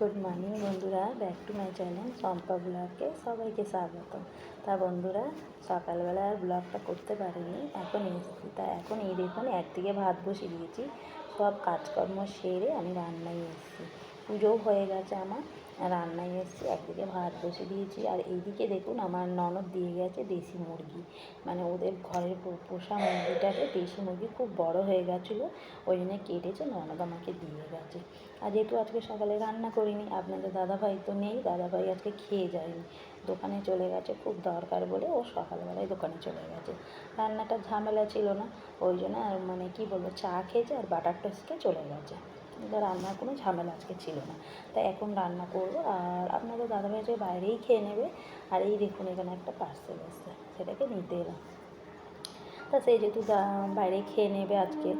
Good morning বন্ধুরা, back to my channel Champa ব্লগকে সবাইকে স্বাগত তা বন্ধুরা, সকালবেলা আর ব্লগটা করতে পারিনি, এখন এসেছি তা এখন এই দেখুন, একদিকে ভাত বসিয়ে দিয়েছি, সব কাজকর্ম সেরে আমি রান্নায় এসেছি। পুজোও হয়ে গেছে আমার রান্নায় এসেছি, একদিকে ভাত বসে দিয়েছি, আর এইদিকে দেখুন আমার ননদ দিয়ে গেছে দেশি মুরগি। মানে ওদের ঘরের পোষা মুরগিটাকে দেশি মুরগি খুব বড় হয়ে গেছিল, ওই জন্য কেটেছে, ননদ আমাকে দিয়ে গেছে। আর যেহেতু আজকে সকালে রান্না করিনি, আপনাদের দাদাভাই তো নেই, দাদাভাই আজকে খেয়ে যায়নি। দোকানে চলে গেছে, খুব দরকার বলে ও সকালবেলায় দোকানে চলে গেছে। রান্নাটা ঝামেলা ছিল না, ওই জন্য আর মানে কি বলব, চা খেয়েছে আর বাটার টোস্টকে চলে গেছে। রান্নার কোনো ঝামেলা আজকে ছিল না। তাই এখন রান্না করব আর আপনাদের দাদাভাই যে বাইরেই খেয়ে নেবে। আর এই দেখুন এখানে একটা পার্সেল এসছে সেটাকে নিতে এলাম। তা সেই যেহেতু বাইরে খেয়ে নেবে আজকে।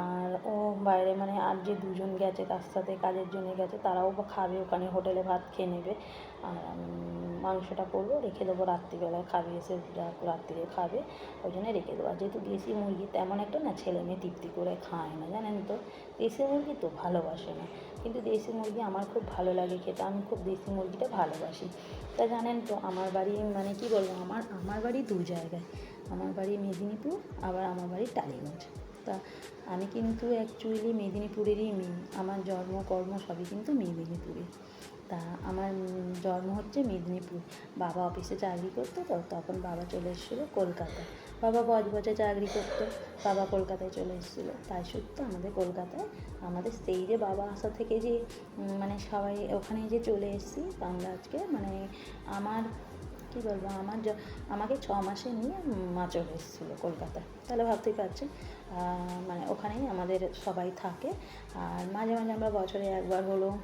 আর ও বাইরে মানে আর যে দুজন গেছে তার সাথে কাজের জন্য গেছে, তারাও খাবে ওখানে হোটেলে ভাত খেয়ে নেবে। আর মাংসটা করব, রেখে দেবো রাত্রিবেলায়, খাবে এসে রাত্রিরে খাবে, ওই জন্য রেখে দেবো। আর যেহেতু দেশি মুরগি, তেমন একটা না ছেলে মেয়ে তৃপ্তি করে খায় না, জানেন তো? দেশি মুরগি তো ভালোবাসে না। কিন্তু দেশি মুরগি আমার খুব ভালো লাগে খেতে, আমি খুব দেশি মুরগিটা ভালোবাসি। তা জানেন তো, আমার বাড়ি মানে কি বলব, আমার আমার বাড়ি দু জায়গায়। আমার বাড়ি মেদিনীপুর, আবার আমার বাড়ি টালিগঞ্জ। তা আমি কিন্তু অ্যাকচুয়ালি মেদিনীপুরেরই মেয়ে। আমার জন্ম, কর্ম সবই কিন্তু মেদিনীপুরে। তা আমার জন্ম হচ্ছে মেদিনীপুর। বাবা অফিসে চাকরি করতো তো, তখন বাবা চলে এসেছিল কলকাতায় বাবা বজবজে চাকরি করতো, বাবা কলকাতায় চলে এসেছিল। তাই সত্য আমাদের কলকাতায়, আমাদের সেই যে বাবা আসা থেকে যে মানে সবাই ওখানে যে চলে এসেছি, আমরা আজকে মানে আমার কী বলব আমার আমাকে ছ মাসে নিয়ে মা চলে এসেছিল তাহলে ভাবতেই পারছেন মানে ওখানেই আমাদের সবাই থাকে। আর মাঝে মাঝে আমরা বছরে একবার হলো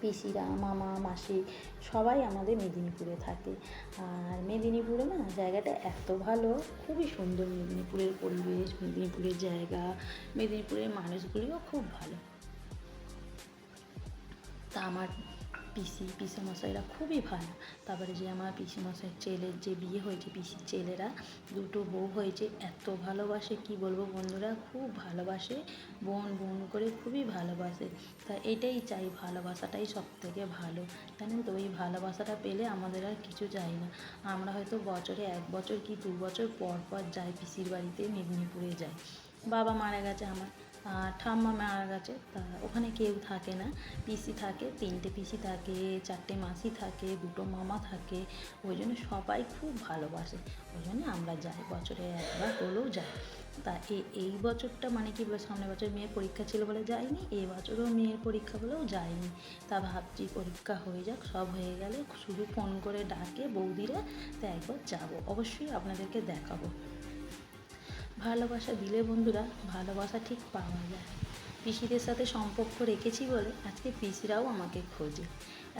পিসিরা, মামা, মাসি সবাই আমাদের মেদিনীপুরে থাকে। আর মেদিনীপুরে না জায়গাটা এত ভালো, খুবই সুন্দর মেদিনীপুরের পরিবেশ, মেদিনীপুরের জায়গা, মেদিনীপুরের মানুষগুলিও খুব ভালো। তা আমার পিসি পিসে মশাইরা খুবই ভালো। তারপরে যে আমার পিসি মশাইয়ের ছেলের যে বিয়ে হয়েছে পিসির ছেলেরা, দুটো বউ হয়েছে, এত ভালোবাসে, কি বলব বন্ধুরা, খুব ভালোবাসে, বোন বোন করে খুবই ভালোবাসে। তা এটাই চাই, ভালোবাসাটাই সব থেকে ভালো। জানেন তো ওই ভালোবাসাটা পেলে আমাদের আর কিছু চাই না। আমরা হয়তো বছরে এক বছর কি দু বছর পর পর যাই, পিসির বাড়িতে মেদিনীপুরে যাই। বাবা মারা গেছে আমার। ঠাম্মা মারা গেছে, তা ওখানে কেউ থাকে না। পিসি থাকে, তিনটে পিসি থাকে, চারটে মাসি থাকে, দুটো মামা থাকে। ওই জন্য সবাই খুব ভালোবাসে। ওই জন্য আমরা যাই, বছরে একবার হলেও যাই। তা এই বছরটা মানে কি বলে, সামনের বছর মেয়ের পরীক্ষা ছিল বলে যাইনি এই বছরও মেয়ের পরীক্ষা বলেও যাইনি তা ভাবছি পরীক্ষা হয়ে যাক, সব হয়ে গেলে শুধু ফোন করে ডাকে বৌদিরা, তা একবার যাব। অবশ্যই আপনাদেরকে দেখাবো। ভালোবাসা দিলে বন্ধুরা, ভালোবাসা ঠিক পাওয়া যায়। পিসিদের সাথে সম্পর্ক রেখেছি বলে আজকে পিসিরাও আমাকে খোঁজে।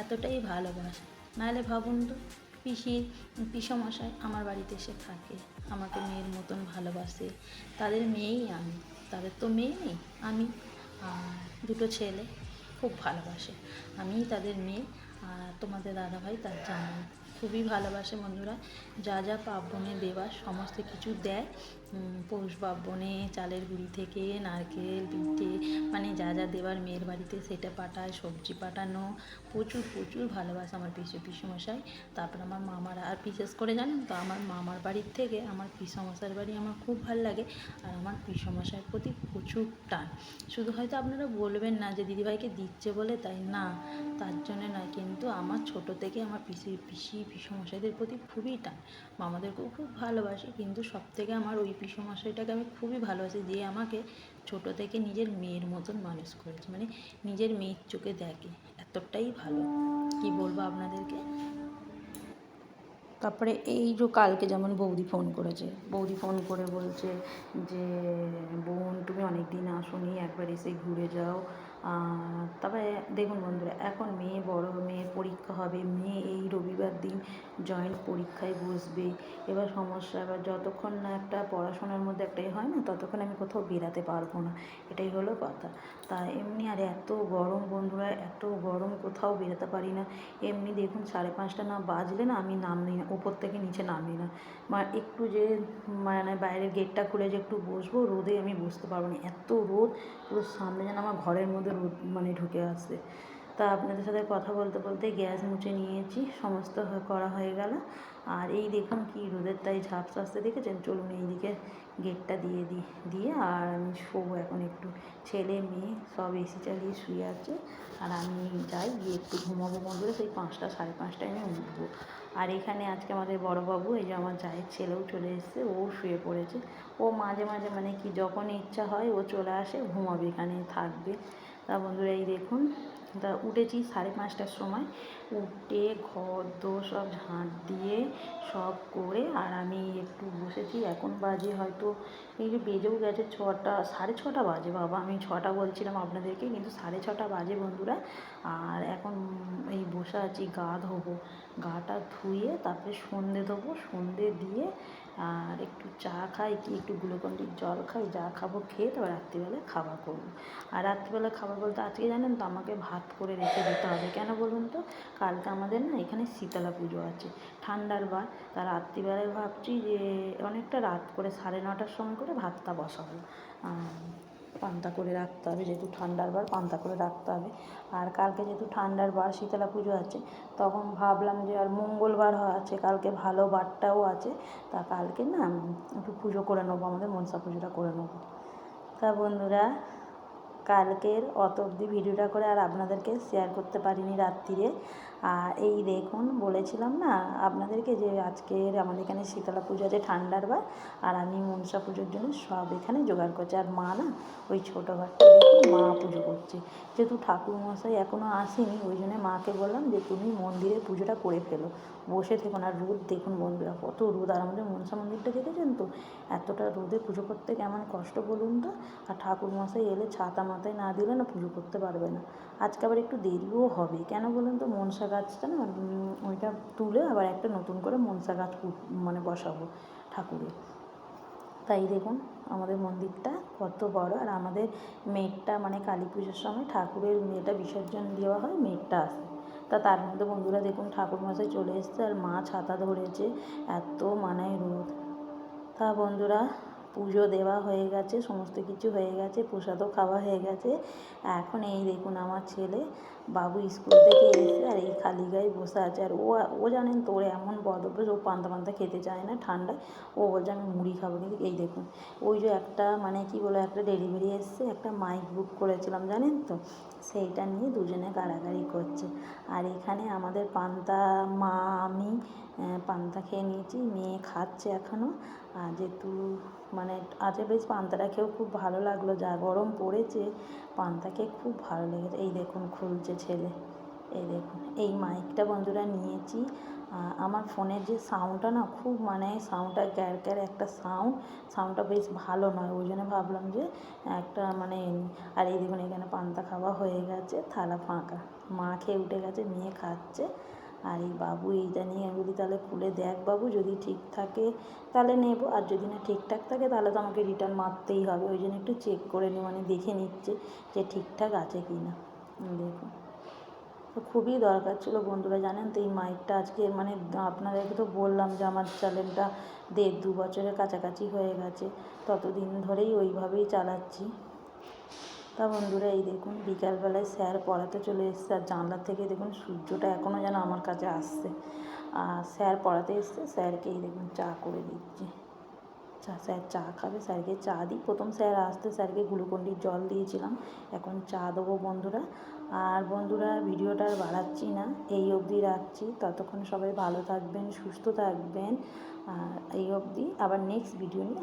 এতটাই ভালোবাসা। নাহলে ভাবুন তো পিসির পিসমশাই আমার বাড়িতে এসে থাকে, আমাকে মেয়ের মতন ভালোবাসে। তাদের মেয়েই আমি, তাদের তো মেয়ে নেই, আমি দুটো ছেলে খুব ভালোবাসে। আমিই তাদের মেয়ে, আর তোমাদের দাদাভাই তার জামাই। খুবই ভালোবাসে বন্ধুরা, যা যা পার্বণে দেওয়া, সমস্ত কিছু দেয় পৌষ পার্বণে চালের গুঁড়ি থেকে নারকেল, পিঠে মানে যা যা দেওয়ার মেয়ের বাড়িতে সেটা পাঠায়, সবজি পাঠানো, প্রচুর প্রচুর ভালোবাসে আমার পিসু পিসুমশাই। তারপর আমার মামারা, আর বিশেষ করে জানেন তো, আমার মামার বাড়ির থেকে আমার পিসমশার বাড়ি আমার খুব ভালো লাগে, আর আমার পিসমশাইয়ের প্রতি প্রচুর টান। শুধু হয়তো আপনারা বলবেন না যে দিদিভাইকে দিচ্ছে বলে তাই না, তার জন্য নয়, কিন্তু আমার ছোট থেকে আমার পিসি পিসি, পিসমশাইদের প্রতি খুবই টান। মামাদেরকেও খুব ভালোবাসি, কিন্তু সব থেকে আমার ওই পিসমশাইটাকে আমি খুবই ভালোবাসি, যে আমাকে ছোট থেকে নিজের মেয়ের মতন মানুষ করেছে। মানে নিজের মেয়ের চোখে দেখে, এতটাই ভালো। কি বলব আপনাদেরকে? তারপরে এই যে কালকে যেমন বৌদি ফোন করেছে, বৌদি ফোন করে বলছে যে, বোন, তুমি অনেক দিন আসোনি, একবার এসে ঘুরে যাও। তারপরে দেখুন বন্ধুরা, এখন মেয়ে বড়, মেয়ের পরীক্ষা হবে, মেয়ে এই রবিবার দিন জয়েন্ট পরীক্ষায় বসবে। এবার সমস্যা, এবার যতক্ষণ না একটা পড়াশোনার মধ্যে একটাই হয় না, ততক্ষণ আমি কোথাও বেরাতে পারব না। এটাই হলো কথা। তা এমনি আর এত গরম বন্ধুরা, এত গরম কোথাও বেরোতে পারি না। এমনি দেখুন সাড়ে পাঁচটা না বাজলে না আমি নামি না উপর থেকে নিচে নামি না। মানে একটু যে মানে বাইরের গেটটা খুলে যে একটু বসবো, রোদে আমি বসতে পারব না। এত রোদ, পুরো সামনে যেন আমার ঘরের মধ্যে রোদ মানে ঢুকে আসছে। তা আপনাদের সাথে কথা বলতে বলতে গ্যাস মুছে নিয়েছি, সমস্ত করা হয়ে গেল। আর এই দেখুন কি রোদের তাই ঝাপস আসতে দেখেছেন? চলুন এইদিকে গেটটা দিয়ে দিই দিয়ে আর আমি শোবো এখন একটু। ছেলে, মেয়ে সব এসি চালিয়ে শুয়ে আছে আর আমি যাই গিয়ে একটু ঘুমাবো বন্ধুরা সেই পাঁচটা, সাড়ে পাঁচটায় আমি উঠবো। আর এখানে আজকে আমাদের বড়বাবু, এই যে আমার জায়ের ছেলেও চলে এসেছে, ও শুয়ে পড়েছে। ও মাঝে মাঝে মানে কি যখন ইচ্ছা হয় ও চলে আসে, ঘুমাবে এখানে, থাকবে। তা বন্ধুরা এই দেখুন তা উঠেছি সাড়ে পাঁচটার সময়। উঠে, ঘর দোর সব ঝাঁট দিয়ে সব করে আর আমি একটু বসেছি। এখন বাজে হয়তো, এই যে বেজেও গেছে ছটা, সাড়ে ছটা বাজে বাবা। আমি ছটা বলছিলাম আপনাদেরকে, কিন্তু সাড়ে ছটা বাজে বন্ধুরা। আর এখন এই বসে আছি গা ধোবো। গাটা ধুয়ে তারপরে সন্ধে দেবো সন্ধে দিয়ে আর একটু চা খাই কি একটু গ্লুকন্ডির জল খাই, যা খাব খেয়ে তারপর রাত্রিবেলা খাবার করব। আর রাত্রিবেলা খাবার বলতে আজকে জানেন তো আমাকে ভাত করে রেখে দিতে হবে। কেন বলুন তো? কালকে আমাদের না এখানে শীতলা পুজো আছে, ঠান্ডার বার। তা রাত্রিবেলায় ভাবছি যে অনেকটা রাত করে সাড়ে নটার সময় করে ভাতটা বসাবো। পান্তা করে রাখতে হবে, যেহেতু ঠান্ডার বার পান্তা করে রাখতে হবে। আর কালকে যেহেতু ঠান্ডার বার, শীতলা পুজো আছে, তখন ভাবলাম যে আর মঙ্গলবার আছে, কালকে ভালো বারটাও আছে, তা কালকে না একটু পুজো করে নেব, আমাদের মনসা পুজোটা করে নেব। তা বন্ধুরা, কালকের অত অবধি ভিডিওটা করে আর আপনাদেরকে শেয়ার করতে পারিনি রাত্রিরে আর এই দেখুন বলেছিলাম না, আপনাদেরকে যে আজকের আমাদের এখানে শীতলা পুজো আছে ঠান্ডার বার, আর আমি মনসা পুজোর জন্য সব এখানে জোগাড় করছি। আর মা না ওই ছোটো ঘরটা মা পুজো করছে। যেহেতু ঠাকুর মশাই এখনও আসেনি, ওই জন্য মাকে বললাম যে তুমি মন্দিরে পুজোটা করে ফেলো। বসে থেকো না, রোদ দেখুন বন্ধুরা, কত রোদ। আর আমাদের মনসা মন্দিরটা দেখেছেন তো? এতটা রোদে পুজো করতে কেমন কষ্ট বলুন তো? আর ঠাকুর মশাই এলে ছাতা মাথায় না দিলে না পুজো করতে পারবে না। আজকে আবার একটু দেরিও হবে, কেন বলুন তো? মনসা গাছটা না উম, ওইটা তুলে আবার একটা নতুন করে মনসা গাছ মানে বসাবো ঠাকুরের। তাই দেখুন আমাদের মন্দিরটা কত বড় আর আমাদের মেঘটা মানে কালী পুজোর সময় ঠাকুরের মেয়েটা বিসর্জন দেওয়া হয় মেঘটা আসে। তা তার মধ্যে বন্ধুরা দেখুন ঠাকুর মশাই চলে এসছে আর মা ছাতা ধরেছে এত মানে রোদ। তা বন্ধুরা পুজো দেওয়া হয়ে গেছে, সমস্ত কিছু হয়ে গেছে, প্রসাদও খাওয়া হয়ে গেছে। এখন এই দেখুন আমার ছেলে, বাবু স্কুল থেকে এসে আর এই খালি গায়ে বসে আছে। আর ও ও জানেন তো, ওর এমন বদ অভ্যাস ও পান্তা পান্তা খেতে চায় না ঠান্ডায়। ও বলছে, আমি মুড়ি খাব। কিন্তু এই দেখুন, ওই যে একটা মানে কি বলে, একটা ডেলিভারি এসছে, একটা মাইক বুক করেছিলাম, জানেন তো? সেইটা নিয়ে দুজনে গাড়াগাড়ি করছে। আর এখানে আমাদের পান্তা, মা, আমি পান্তা খেয়ে নিয়েছি, মেয়ে খাচ্ছে এখনও যেহেতু মানে আজকে বেশ পান্তাটা খেয়েও খুব ভালো লাগল। যা গরম পড়েছে, পান্তা খেয়ে খুব ভালো লেগেছে। এই দেখুন খুলছে ছেলে। এই দেখুন, এই মাইকটা বন্ধুরা নিয়েছি। আমার ফোনের যে সাউন্ডটা না, খুব মানে সাউন্ডটা গ্যার গ্যার একটা সাউন্ড সাউন্ডটা বেশ ভালো নয়। ওই জন্য ভাবলাম যে একটা মানে আর এই দেখুন এখানে পান্তা খাওয়া হয়ে গেছে, থালা ফাঁকা। মা খেয়ে উঠে গেছে, মেয়ে খাচ্ছে। আর এই বাবু এইটা নিয়ে আমি বলি তাহলে খুলে দেখ বাবু, যদি ঠিক থাকে তাহলে নেব, আর যদি না ঠিকঠাক থাকে তাহলে তো আমাকে রিটার্ন মারতেই হবে, ওই জন্য একটু চেক করে নি মানে দেখে নিচ্ছে যে ঠিকঠাক আছে কি না। দেখুন। তো খুবই দরকার ছিল বন্ধুরা, জানেন তো এই মাইকটা আজকে মানে আপনাদেরকে তো বললাম যে আমার চ্যানেলটা দেড় দু বছরের কাছাকাছি হয়ে গেছে, ততদিন ধরেই ওইভাবেই চালাচ্ছি। তা বন্ধুরা, এই দেখুন, বিকালবেলায় স্যার পড়াতে চলে এসছে আর জানলার থেকে দেখুন সূর্যটা এখনও যেন আমার কাছে আসছে। আর স্যার পড়াতে এসছে, স্যারকে এই দেখুন চা করে দিচ্ছি। চা, স্যার চা খাবে, স্যারকে চা দিই। প্রথম স্যার আসতে স্যারকে গ্লুকন্ডির জল দিয়েছিলাম, এখন চা দেবো বন্ধুরা। আর বন্ধুরা, ভিডিওটা আর বাড়াচ্ছি না, এই অবধি রাখছি। ততক্ষণ সবাই ভালো থাকবেন, সুস্থ থাকবেন। আর এই অবধি আবার নেক্সট ভিডিও নিয়ে